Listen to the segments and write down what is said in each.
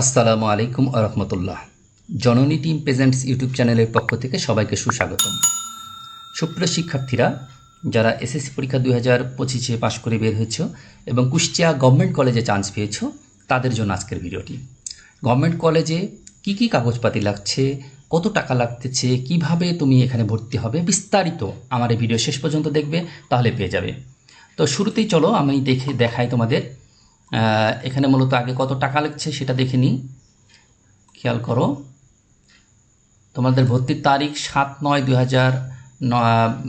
আসসালামু আলাইকুম আরহামতুল্লাহ জননী টিম প্রেজেন্টস ইউটিউব চ্যানেলের পক্ষ থেকে সবাইকে সুস্বাগতম। সুপ্রিয় শিক্ষার্থীরা, যারা এসএসসি পরীক্ষা দুই হাজার পঁচিশে পাশ করে বের হয়েছ এবং কুষ্টিয়া গভর্নমেন্ট কলেজে চান্স পেয়েছ, তাদের জন্য আজকের ভিডিওটি। গভর্নমেন্ট কলেজে কি কি কাগজপাতি লাগছে, কত টাকা লাগতেছে, কীভাবে তুমি এখানে ভর্তি হবে, বিস্তারিত আমার এই ভিডিও শেষ পর্যন্ত দেখবে, তাহলে পেয়ে যাবে। তো শুরুতেই চলো, আমি দেখে দেখাই তোমাদের এখানে মূলত আগে কত টাকা লাগছে সেটা দেখে নিই খেয়াল করো। তোমাদের ভর্তির তারিখ সাত নয় দুই হাজার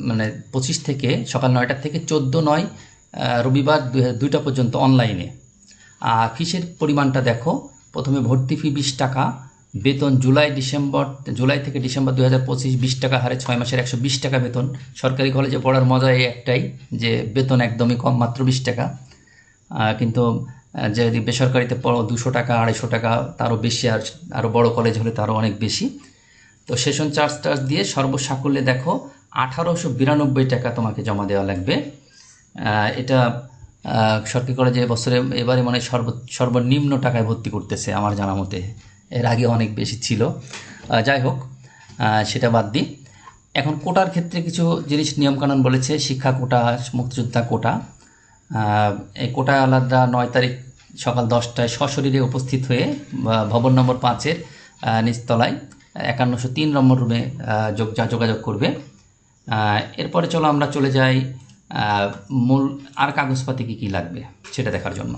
মানে পঁচিশ থেকে, সকাল নয়টা থেকে চোদ্দ নয় রবিবার দুইটা পর্যন্ত অনলাইনে আর ফিসের পরিমাণটা দেখো? প্রথমে ভর্তি ফি বিশ টাকা, বেতন জুলাই, ডিসেম্বর, জুলাই থেকে ডিসেম্বর দু হাজার পঁচিশ, বিশ টাকা হারে ছয় মাসের একশো বিশ টাকা বেতন। সরকারি কলেজে পড়ার মজা এই একটাই, যে বেতন একদমই কম, মাত্র বিশ টাকা। কিন্তু যদি বেসরকারিতে পড়ো, দুশো টাকা, আড়াইশো টাকা, তারও বেশি, আর আরও বড় কলেজ হলে তারও অনেক বেশি। তো সেশন চার্জ টার্জ দিয়ে সর্বসাকুল্যে দেখো, আঠারোশো বিরানব্বই টাকা তোমাকে জমা দেওয়া লাগবে। এটা সরকারি কলেজে বছরে এবারে মানে সর্ব, সর্বনিম্ন টাকায় ভর্তি করতেছে আমার জানা মতে। এর আগে অনেক বেশি ছিল। যাই হোক সেটা বাদ দিই। এখন কোটার ক্ষেত্রে কিছু জিনিস নিয়মকানুন বলেছে, শিক্ষা কোটা, মুক্তিযোদ্ধা কোটা। এই কোটা আলাদা নয় তারিখ সকাল দশটায় সশরীরে উপস্থিত হয়ে ভবন নম্বর পাঁচের নিচতলায় একান্নশো তিন নম্বর রুমে যোগ যোগাযোগ করবে। এরপরে চলো আমরা চলে যাই মূল আর কাগজপাতি কী কী লাগবে সেটা দেখার জন্য।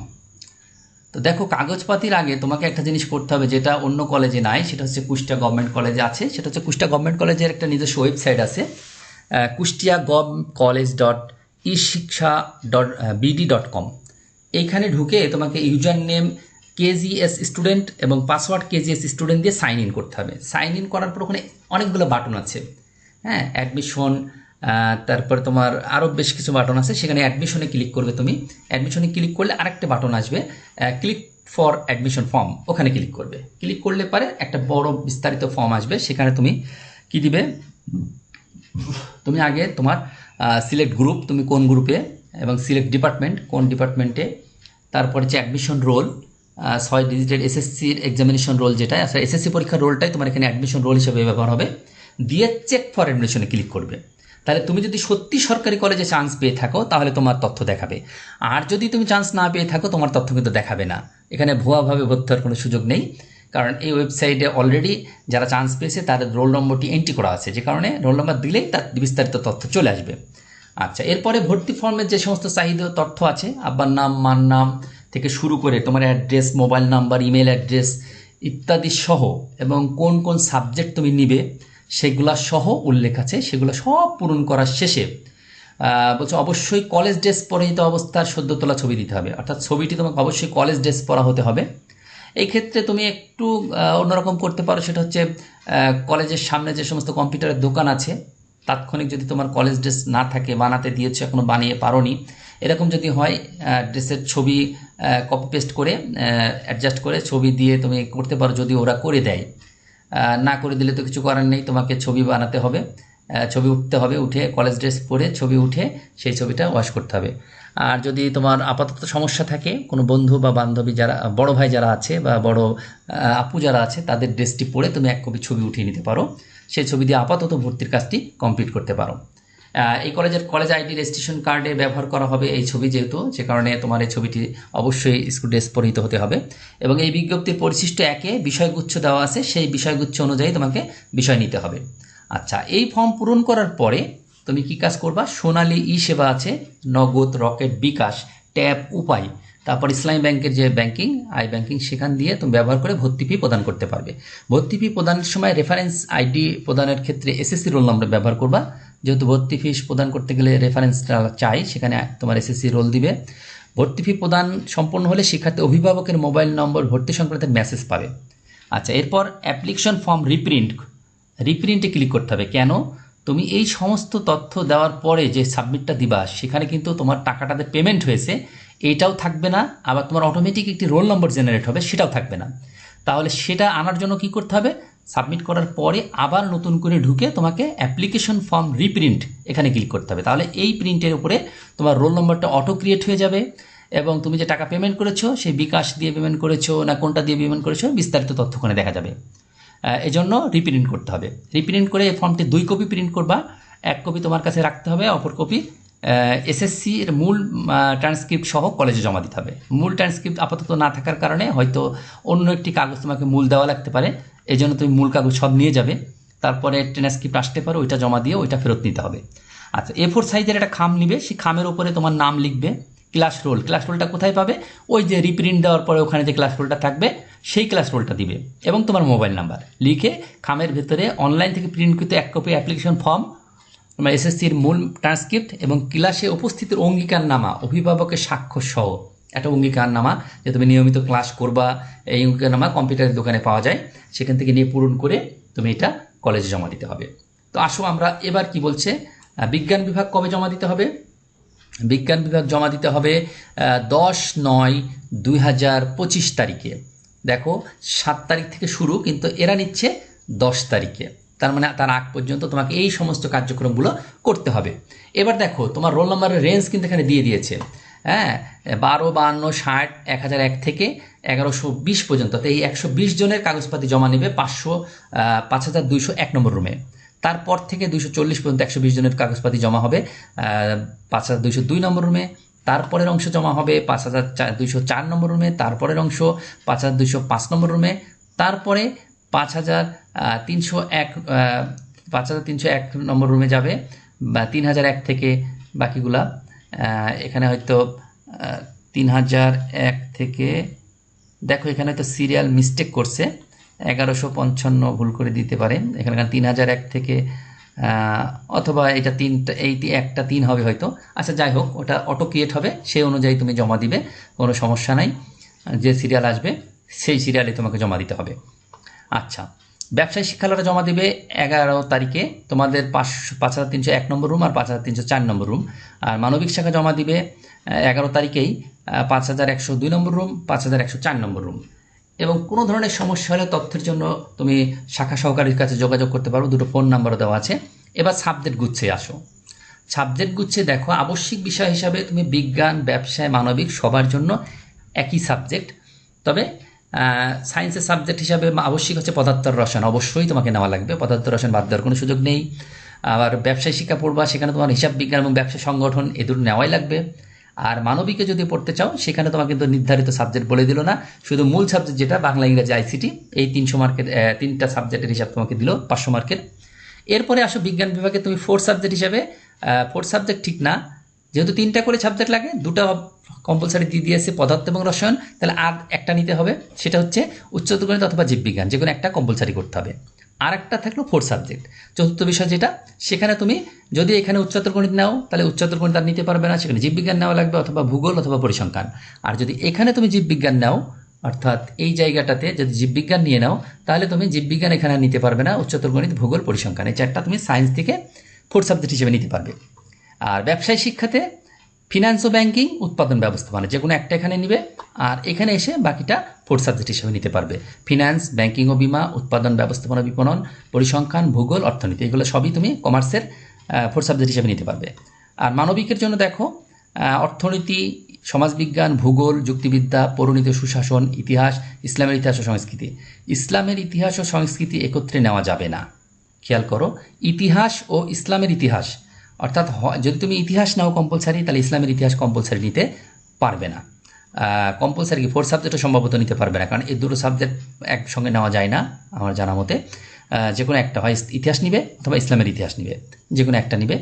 তো দেখো, কাগজপাতির আগে তোমাকে একটা জিনিস করতে হবে যেটা অন্য কলেজে নাই, সেটা হচ্ছে কুষ্টিয়া গভর্নমেন্ট কলেজে আছে। সেটা হচ্ছে কুষ্টিয়া গভর্নমেন্ট কলেজের একটা নিজস্ব ওয়েবসাইট আছে Kushtia gov college dot e Shiksha dot BD dot com এইখানে ঢুকে তোমাকে ইউজার নেম কেজিএস স্টুডেন্ট এবং পাসওয়ার্ড কেজিএস স্টুডেন্ট দিয়ে সাইন ইন করতে হবে। সাইন ইন করার পর ওখানে অনেকগুলো বাটন আছে। হ্যাঁ অ্যাডমিশন তারপর তোমার আরও বেশ কিছু বাটন আছে। সেখানে অ্যাডমিশনে ক্লিক করবে তুমি। অ্যাডমিশনে ক্লিক করলে আরেকটা বাটন আসবে ক্লিক ফর অ্যাডমিশন ফর্ম ওখানে ক্লিক করবে। ক্লিক করলে পরে একটা বড় বিস্তারিত ফর্ম আসবে। সেখানে তুমি কি দিবে? তুমি আগে তোমার সিলেক্ট গ্রুপ তুমি কোন গ্রুপে এবং সিলেক্ট ডিপার্টমেন্ট কোন ডিপার্টমেন্টে তারপরে হচ্ছে অ্যাডমিশন রোল ছয় ডিজিটের এসএসসির এক্সামিনেশন রোল যেটা আসলে এসএসসি পরীক্ষার রোলটাই তোমার এখানে অ্যাডমিশন রোল হিসেবে ব্যবহার হবে। দিয়ে চেক ফর অ্যাডমিশনে ক্লিক করবে। তাহলে তুমি যদি সত্যি সরকারি কলেজে চান্স পেয়ে থাকো, তাহলে তোমার তথ্য দেখাবে। আর যদি তুমি চান্স না পেয়ে থাকো, তোমার তথ্য কিন্তু দেখাবে না। এখানে ভুয়াভাবে ভর্তি হওয়ার কোনো সুযোগ নেই। কারণ এই ওয়েবসাইটে অলরেডি যারা চান্স পেয়েছে, তাদের রোল নম্বরটি এন্ট্রি করা আছে। যে কারণে রোল নম্বর দিলেই তার বিস্তারিত তথ্য চলে আসবে। আচ্ছা এরপরে ভর্তি ফর্মের যে সমস্ত চাহিদা তথ্য আছে, আব্বার নাম, মার নাম থেকে শুরু করে তোমার address mobile number email address ইত্যাদি সহ এবং কোন কোন সাবজেক্ট তুমি নিবে, সেগুলা সহ উল্লেখ আছে। সেগুলো সব পূরণ করার শেষে বলছে অবশ্যই কলেজ ড্রেস পরিহিত অবস্থার সদ্য তোলা ছবি দিতে হবে। অর্থাৎ ছবিটি তোমাকে অবশ্যই কলেজ ড্রেস পরা হতে হবে। এই ক্ষেত্রে তুমি একটু অন্যরকম করতে পারো, সেটা হচ্ছে কলেজের সামনে যে সমস্ত কম্পিউটারের দোকান আছে, তাৎক্ষণিক যদি তোমার কলেজ ড্রেস না থাকে, বানাতে দিয়েছ, এখনও বানিয়ে পারোনি, এরকম যদি হয় ড্রেসের ছবি কপি পেস্ট করে অ্যাডজাস্ট করে ছবি দিয়ে তুমি করতে পারো, যদি ওরা করে দেয়। না করে দিলে তো কিছু করার নেই, তোমাকে ছবি বানাতে হবে। ছবি উঠতে হবে, উঠে কলেজ ড্রেস পরে ছবি উঠে সেই ছবিটা ওয়াশ করতে হবে। আর যদি তোমার আপাতত সমস্যা থাকে, কোনো বন্ধু বা বান্ধবী যারা, বড় ভাই যারা আছে বা বড় আপু যারা আছে, তাদের ড্রেসটি পরে তুমি এক কপি ছবি উঠিয়ে নিতে পারো। সেই ছবি দিয়ে আপাতত ভর্তির কাজটি কমপ্লিট করতে পারো। এই কলেজের, কলেজ আইডি রেজিস্ট্রেশন কার্ডে ব্যবহার করা হবে এই ছবি যেহেতু যে কারণে তোমার এই ছবিটি অবশ্যই স্কুল ড্রেস পরিহিত হতে হবে। এবং এই বিজ্ঞপ্তির পরিশিষ্ট একে বিষয়গুচ্ছ দেওয়া আছে, সেই বিষয়গুচ্ছ অনুযায়ী তোমাকে বিষয় নিতে হবে। আচ্ছা এই ফর্ম পূরণ করার পরে তুমি কি কাজ করবা? সোনালী ই সেবা আছে, নগদ, রকেট, বিকাশ, ট্যাব, উপায়। তারপর ইসলামী ব্যাংকের যে ব্যাংকিং, আই ব্যাংকিং, সেখান দিয়ে তুমি ব্যবহার করে ভর্তি ফি প্রদান করতে পারবে। ভর্তি ফি প্রদানের সময় রেফারেন্স আইডি প্রদানের ক্ষেত্রে এসএসসি রোল নম্বর ব্যবহার করবা। যেহেতু ভর্তি ফিস প্রদান করতে গেলে রেফারেন্সটা চাই, সেখানে তোমার এসএসসি রোল দিবে। ভর্তি ফি প্রদান সম্পন্ন হলে শিক্ষার্থী অভিভাবকের মোবাইল নম্বর ভর্তি সংক্রান্ত মেসেজ পাবে। আচ্ছা এরপর অ্যাপ্লিকেশন ফর্ম রিপ্রিন্ট রিপ্রিন্টে ক্লিক করতে হবে। কেন? তুমি এই সমস্ত তথ্য দেওয়ার পরে যে সাবমিটটা দিবা, সেখানে কিন্তু তোমার টাকাটাতে পেমেন্ট হয়েছে। এইটাও থাকবে না, আবার তোমার অটোমেটিক একটি রোল নম্বর জেনারেট হবে, সেটাও থাকবে না। তাহলে সেটা আনার জন্য কি করতে হবে? সাবমিট করার পরে আবার নতুন করে ঢুকে তোমাকে অ্যাপ্লিকেশন ফর্ম রিপ্রিন্ট এখানে ক্লিক করতে হবে। তাহলে এই প্রিন্টের উপরে তোমার রোল নম্বরটা অটো ক্রিয়েট হয়ে যাবে এবং তুমি যে টাকা পেমেন্ট করেছ, সেই বিকাশ দিয়ে পেমেন্ট করেছ না কোনটা দিয়ে পেমেন্ট করেছ, বিস্তারিত তথ্য ওখানে দেখা যাবে। এজন্য রিপ্রিন্ট করতে হবে। রিপ্রিন্ট করে এই ফর্মটি দুই কপি প্রিন্ট করবা, এক কপি তোমার কাছে রাখতে হবে, অপর কপি এসএসসি এর মূল ট্রান্সক্রিপ্ট সহ কলেজে জমা দিতে হবে। মূল ট্রান্সক্রিপ্ট আপাতত না থাকার কারণে হয়তো অন্য একটি কাগজ তোমাকে মূল দেওয়া লাগতে পারে এই জন্য তুমি মূল কাগজ সব নিয়ে যাবে। তারপরে ট্রান্সক্রিপ্ট আসতে পারো, ওইটা জমা দিয়ে ওইটা ফেরত নিতে হবে। আচ্ছা এ ফোর সাইজের একটা খাম নিবে, সেই খামের উপরে তোমার নাম লিখবে ক্লাস রোল ক্লাস রোলটা কোথায় পাবে? ওই যে রিপ্রিন্ট দেওয়ার পরে ওখানে যে ক্লাস রোলটা থাকবে সেই ক্লাস রোলটা দিবে। এবং তোমার মোবাইল নাম্বার লিখে খামের ভেতরে অনলাইন থেকে প্রিন্টকৃত এক কপি অ্যাপ্লিকেশন ফর্ম তোমার এসএসসির মূল ট্রান্সক্রিপ্ট এবং ক্লাসে উপস্থিতির অঙ্গীকার নামা, অভিভাবকের স্বাক্ষর সহ। একটা অঙ্গীকার নামা যে তুমি নিয়মিত ক্লাস করবা, এই অঙ্গীকার নামা কম্পিউটারের দোকানে পাওয়া যায়। সেখান থেকে নিয়ে পূরণ করে তুমি এটা কলেজে জমা দিতে হবে। তো আসো আমরা এবার কি বলছে? বিজ্ঞান বিভাগ কবে জমা দিতে হবে? বিজ্ঞান বিভাগ জমা দিতে হবে দশ নয় দুই হাজার পঁচিশ তারিখে। দেখো, সাত তারিখ থেকে শুরু, কিন্তু এরা নিচ্ছে দশ তারিখে। তার মানে তার আগ পর্যন্ত তোমাকে এই সমস্ত কার্যক্রমগুলো করতে হবে। এবার দেখো, তোমার রোল নাম্বারের রেঞ্জ কিন্তু এখানে দিয়ে দিয়েছে। হ্যাঁ বারো, বান্ন, ষাট, এক হাজার এক থেকে এগারোশো বিশ পর্যন্ত। এই একশো বিশ জনের কাগজপাতি জমা নেবে পাঁচশো পাঁচ হাজার দুইশো এক নম্বর রুমে তারপর থেকে দুইশো চল্লিশ পর্যন্ত একশো বিশ জনের কাগজপাতি জমা হবে পাঁচ হাজার দুইশো দুই নম্বর রুমে তারপরের অংশ জমা হবে পাঁচ হাজার দুইশো চার নম্বর রুমে তারপরের অংশ পাঁচ হাজার দুইশো পাঁচ নম্বর রুমে তারপরে পাঁচ হাজার তিনশো এক পাঁচ হাজার তিনশো এক নম্বর রুমে যাবে, বা তিন হাজার এক থেকে বাকিগুলা এখানে হয়তো তিন হাজার এক থেকে, দেখো এখানে তো সিরিয়াল মিস্টেক করছে, এগারোশো পঞ্চান্ন ভুল করে দিতে পারে, এখানে তিন হাজার এক থেকে অথবা এটা তিনটা এই একটা তিন হবে হয়তো। আচ্ছা যাই হোক, ওটা অটো ক্রিয়েট হবে। সেই অনুযায়ী তুমি জমা দিবে, কোনো সমস্যা নাই। যে সিরিয়াল আসবে, সেই সিরিয়ালে তোমাকে জমা দিতে হবে। আচ্ছা ব্যবসায়ী শিক্ষালয়রা জমা দিবে এগারো তারিখে। তোমাদের পাঁচশো পাঁচ হাজার তিনশো এক নম্বর রুম আর পাঁচ হাজার তিনশো চার নম্বর রুম আর মানবিক শাখা জমা দিবে এগারো তারিখেই পাঁচ হাজার একশো দুই নম্বর রুম পাঁচ হাজার একশো চার নম্বর রুম এবং কোনো ধরনের সমস্যা হলে তথ্যের জন্য তুমি শাখা সহকারীর কাছে যোগাযোগ করতে পারো। দুটো ফোন নাম্বারও দেওয়া আছে। এবার সাবজেক্ট গুচ্ছে আসো। সাবজেক্ট গুচ্ছে দেখো, আবশ্যিক বিষয় হিসাবে তুমি বিজ্ঞান, ব্যবসায়, মানবিক সবার জন্য একই সাবজেক্ট তবে সায়েন্সের সাবজেক্ট হিসাবে আবশ্যিক হচ্ছে পদার্থ রসায়ন। অবশ্যই তোমাকে নেওয়া লাগবে। পদার্থ রসায়ন বাদ দেওয়ার কোনো সুযোগ নেই। আবার ব্যবসায় শিক্ষা পড়বা, সেখানে তোমার হিসাব বিজ্ঞান এবং ব্যবসা সংগঠন এ দুটো নেওয়াই লাগবে। আর মানবিকে যদি পড়তে চাও, সেখানে তোমাকে কিন্তু নির্ধারিত সাবজেক্ট বলে দিল না। শুধু মূল সাবজেক্ট যেটা, বাংলা, ইংরেজি আইসিটি এই তিনশো মার্কের তিনটা সাবজেক্টের হিসাব তোমাকে দিল, পাঁচশো মার্কের। এরপরে আসো বিজ্ঞান বিভাগে, তুমি ফোর্থ সাবজেক্ট হিসাবে ফোর্থ সাবজেক্ট ঠিক না। যেহেতু তিনটা করে সাবজেক্ট লাগে, দুটো কম্পালসারি দিয়ে দিয়েছে পদার্থ এবং রসায়ন, তাহলে আর একটা নিতে হবে। সেটা হচ্ছে উচ্চতর গণিত অথবা জীববিজ্ঞান যে কোনো একটা কম্পালসারি করতে হবে। আর একটা থাকল ফোর্থ সাবজেক্ট চতুর্থ বিষয় যেটা, সেখানে তুমি যদি এখানে উচ্চতর গণিত নাও, তাহলে উচ্চতর গণিত আর নিতে পারবে না। সেখানে জীববিজ্ঞান নেওয়া লাগবে অথবা ভূগোল অথবা পরিসংখ্যান। আর যদি এখানে তুমি জীববিজ্ঞান নাও, অর্থাৎ এই জায়গাটাতে যদি জীববিজ্ঞান নিয়ে নাও, তাহলে তুমি জীববিজ্ঞান এখানে নিতে পারবে না, উচ্চতর গণিত, ভূগোল, পরিসংখ্যান। এই চারটা তুমি সায়েন্স থেকে ফোর্থ সাবজেক্ট হিসেবে নিতে পারবে। আর ব্যবসায় শিক্ষাতে ফিনান্স ও ব্যাংকিং উৎপাদন ব্যবস্থাপনা যে কোনো একটা এখানে নিবে, আর এখানে এসে বাকিটা ফোর্থ সাবজেক্ট হিসেবে নিতে পারবে। ফিনান্স ব্যাংকিং ও বিমা, উৎপাদন ব্যবস্থাপনা বিপণন, পরিসংখ্যান, ভূগোল, অর্থনীতি, এগুলো সবই তুমি কমার্সের ফোর্থ সাবজেক্ট হিসেবে নিতে পারবে। আর মানবিকের জন্য দেখো অর্থনীতি, সমাজবিজ্ঞান, ভূগোল, যুক্তিবিদ্যা, পরিণীত সুশাসন, ইতিহাস, ইসলামের ইতিহাস ও সংস্কৃতি। ইসলামের ইতিহাস ও সংস্কৃতি একত্রে নেওয়া যাবে না। খেয়াল করো, ইতিহাস ও ইসলামের ইতিহাস অর্থাৎ যদি তুমি ইতিহাস নাও কম্পালসারি তাহলে ইসলামের ইতিহাস কম্পালসারি নিতে পারবে না। কম্পালসারি কি? ফোর সাবজেক্টও সম্ভবত নিতে পারবে না, কারণ এই দুটো সাবজেক্ট একসঙ্গে নেওয়া যায় না আমার জানা মতে। যে কোনো একটা হয়, ইতিহাস নিবে অথবা ইসলামের ইতিহাস নিবে যে কোনো একটা নিবে।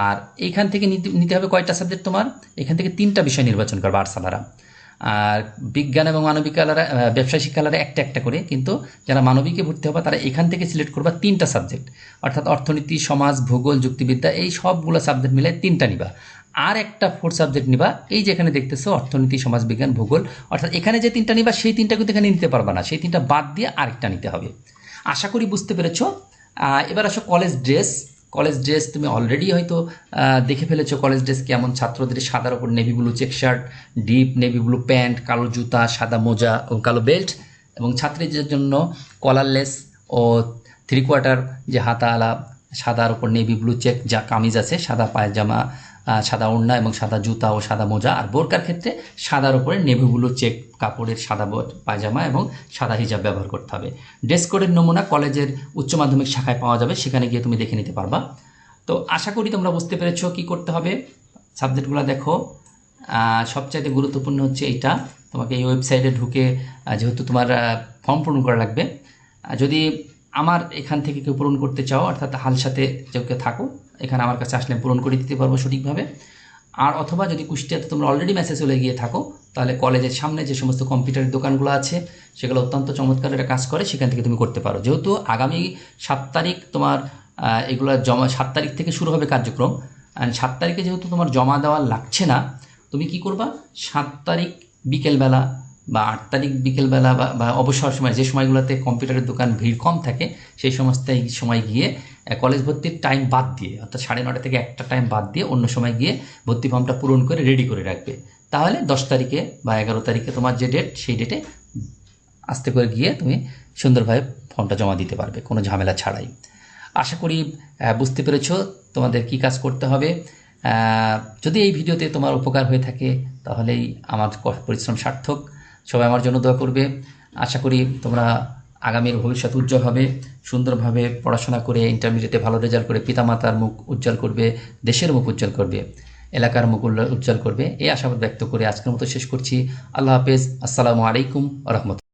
আর এইখান থেকে নিতে হবে কয়টা সাবজেক্ট তোমার? এখান থেকে তিনটা বিষয় নির্বাচন করবে আর্টস আলারা আর বিজ্ঞান এবং মানবিক আলারা ব্যবসায় শিক্ষা আলারা একটা একটা করে, কিন্তু যারা মানবিকে ভর্তি হবে, তারা এখান থেকে সিলেক্ট করবা তিনটা সাবজেক্ট। অর্থাৎ অর্থনীতি, সমাজ, ভূগোল, যুক্তিবিদ্যা, এই সবগুলো সাবজেক্ট মিলে তিনটা নিবা। আর একটা ফোর সাবজেক্ট নিবা, এই যে এখানে দেখতেছো, অর্থনীতি সমাজবিজ্ঞান ভূগোল, অর্থাৎ এখানে যে তিনটা নিবা, সেই তিনটা কিন্তু এখানে নিতে পারবা না। সেই তিনটা বাদ দিয়ে আরেকটা নিতে হবে। আশা করি বুঝতে পেরেছ। এবার আসো কলেজ ড্রেস। কলেজ ড্রেস তুমি অলরেডি হয়তো দেখে ফেলেছো কলেজ ড্রেস কেমন? ছাত্রদের সাদার ওপর navy blue check shirt deep navy blue pant কালো জুতা, সাদা মোজা ও কালো বেল্ট এবং ছাত্রীদের জন্য কলারলেস ও থ্রি কোয়ার্টার যে হাতা আলা সাদার ওপর নেভি ব্লু চেক যা কামিজ আছে, সাদা পায়জামা সাদা ওড়না এবং সাদা জুতা ও সাদা মোজা। আর বোরকার ক্ষেত্রে সাদার উপরে নেভি ব্লু চেক কাপড়ের সাদা পায়জামা এবং সাদা হিজাব ব্যবহার করতে হবে। ড্রেস কোডের নমুনা কলেজের উচ্চ মাধ্যমিক শাখায় পাওয়া যাবে, সেখানে গিয়ে তুমি দেখে নিতে পারবা। তো আশা করি তোমরা বুঝতে পেরেছ কি করতে হবে। সাবজেক্টগুলো দেখো। সবচাইতে গুরুত্বপূর্ণ হচ্ছে এইটা। তোমাকে এই ওয়েবসাইটে ঢুকে যেহেতু তোমার ফর্ম পূরণ করা লাগবে। যদি আমার এখান থেকে কেউ পূরণ করতে চাও, অর্থাৎ হাল সাথে কেউ থাকো, এখানে আমার কাছে আসলে পূরণ করে দিতে পারব সঠিকভাবে। আর অথবা যদি কুষ্টিয়াতে তোমরা অলরেডি মেসেজ চলে গিয়ে থাকো, তাহলে কলেজের সামনে যে সমস্ত কম্পিউটারের দোকানগুলো আছে, সেগুলো অত্যন্ত চমৎকার একটা কাজ করে, সেখান থেকে তুমি করতে পারো। যেহেতু আগামী সাত তারিখ তোমার এগুলো জমা, সাত তারিখ থেকে শুরু হবে কার্যক্রম। আর সাত তারিখে যেহেতু তোমার জমা দেওয়া লাগছে না, তুমি কি করবা? সাত তারিখ বিকেলবেলা বা আট তারিখ বিকেলবেলা বা অবসর সময়, যে সময়গুলোতে কম্পিউটারের দোকান ভিড় কম থাকে, সেই সমস্ত সময় গিয়ে কলেজ ভর্তির টাইম বাদ দিয়ে, অর্থাৎ সাড়ে নটা থেকে একটা টাইম বাদ দিয়ে অন্য সময় গিয়ে ভর্তি ফর্মটা পূরণ করে রেডি করে রাখবে। তাহলে দশ তারিখে বা এগারো তারিখে তোমার যে ডেট সেই ডেটে আস্তে করে গিয়ে তুমি সুন্দরভাবে ফর্মটা জমা দিতে পারবে, কোনো ঝামেলা ছাড়াই। আশা করি বুঝতে পেরেছ তোমাদের কি কাজ করতে হবে। যদি এই ভিডিওতে তোমার উপকার হয়ে থাকে, তাহলেই আমার পরিশ্রম সার্থক। সবাই আমার জন্য দোয়া করবে। আশা করি তোমরা আগামীর ভবিষ্যৎ উজ্জ্বল হবে, সুন্দরভাবে পড়াশোনা করে ইন্টারমিডিয়েটে ভালো রেজাল্ট করে, পিতামাতার মুখ উজ্জ্বল করবে, দেশের মুখ উজ্জ্বল করবে, এলাকার মুখ উজ্জ্বল করবে। এই আশাবাদ ব্যক্ত করে আজকের মতো শেষ করছি। আল্লাহ হাফেজ। আসসালামু আলাইকুম রহমত